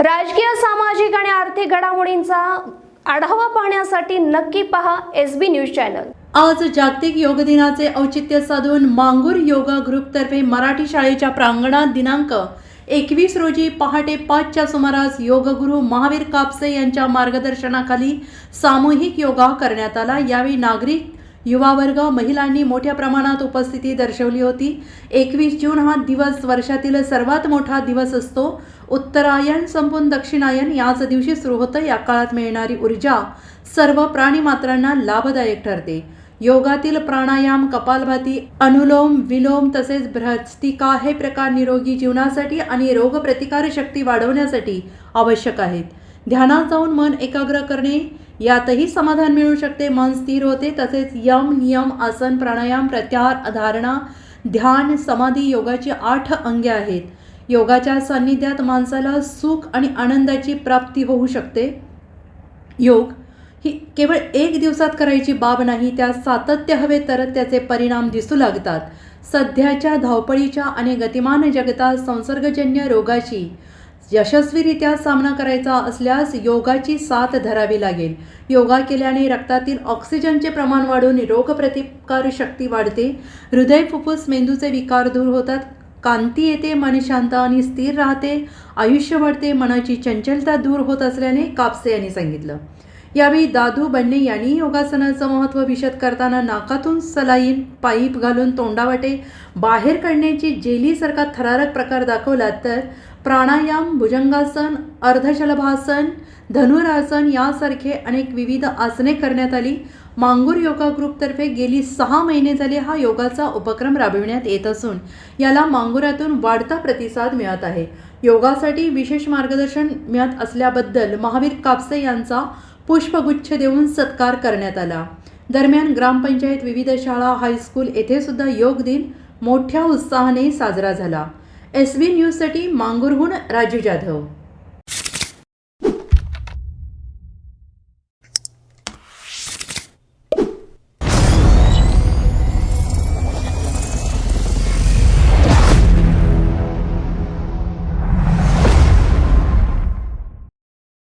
राजकीय सामाजिक आणि आर्थिक घडामोडींचा आढावा पाहण्यासाठी नक्की पहा एस बी न्यूज चॅनल. आज जागतिक योग दिनाचे औचित्य साधून मांगूर योगा ग्रुपतर्फे मराठी शाळेच्या प्रांगणात दिनांक एकवीस रोजी पहाटे पाचच्या सुमारास योगगुरू महावीर कापसे यांच्या मार्गदर्शनाखाली सामूहिक योगा करण्यात आला. यावेळी नागरिक युवा वर्ग महिलांनी मोठ्या प्रमाणात उपस्थिती दर्शवली होती. एकवीस जून हा दिवस वर्षातील सर्वात मोठा दिवस असतो. उत्तरायण संपून दक्षिणायन याच दिवशी सुरू होतं. या काळात मिळणारी ऊर्जा सर्व प्राणीमात्रांना लाभदायक ठरते. योगातील प्राणायाम कपालभाती अनुलोम विलोम तसेच भ्रस्तिका हे प्रकार निरोगी जीवनासाठी आणि रोगप्रतिकार शक्ती वाढवण्यासाठी आवश्यक आहेत. ध्यानात जाऊन मन एकाग्र करणे यातही समाधान मिळू शकते. मन स्थिर होते तसेच यम नियम आसन प्राणायाम प्रत्याहार धारणा ध्यान समाधी योगाची आठ अंगे आहेत. योगाच्या सान्निध्यात माणसाला सुख आणि आनंदाची प्राप्ती होऊ शकते. योग ही केवळ एक दिवसात करायची बाब नाही त्यात सातत्य हवे तरच त्याचे परिणाम दिसू लागतात. सध्याच्या धावपळीच्या आणि गतिमान जगतात संसर्गजन्य रोगाची यशस्वीरित्या सामना करायचा असल्यास योगाची साथ धरावी लागेल. योगा केल्याने रक्तातील ऑक्सिजनचे प्रमाण वाढून रोगप्रतिकार शक्ती वाढते. हृदय फुफ्फुस मेंदूचे विकार दूर होतात. कांती येते मन शांत आणि स्थिर राहते. आयुष्य वाढते मनाची चंचलता दूर होत असल्याने कापसे यांनी सांगितलं. यावेळी दादू बन्ने यांनी योगासनाचं महत्त्व विशद करताना नाकातून सलाईन पाईप घालून तोंडावाटे बाहेर काढण्याची जेलीसारखा थरारक प्रकार दाखवला तर प्राणायाम भुजंगासन अर्धशलभासन धनुरासन यासारखे अनेक विविध आसने करण्यात आली. मांगूर योगा ग्रुपतर्फे गेली सहा महिने झाले हा योगाचा उपक्रम राबविण्यात येत असून याला मांगुरातून वाढता प्रतिसाद मिळत आहे. योगासाठी विशेष मार्गदर्शन मिळत असल्याबद्दल महावीर कापसे यांचा पुष्पगुच्छ देऊन सत्कार करण्यात आला. दरम्यान ग्रामपंचायत विविध शाळा हायस्कूल येथे सुद्धा योग दिन मोठ्या उत्साहाने साजरा झाला. एस बी न्यूजसाठी मांगूरहून राजू जाधव.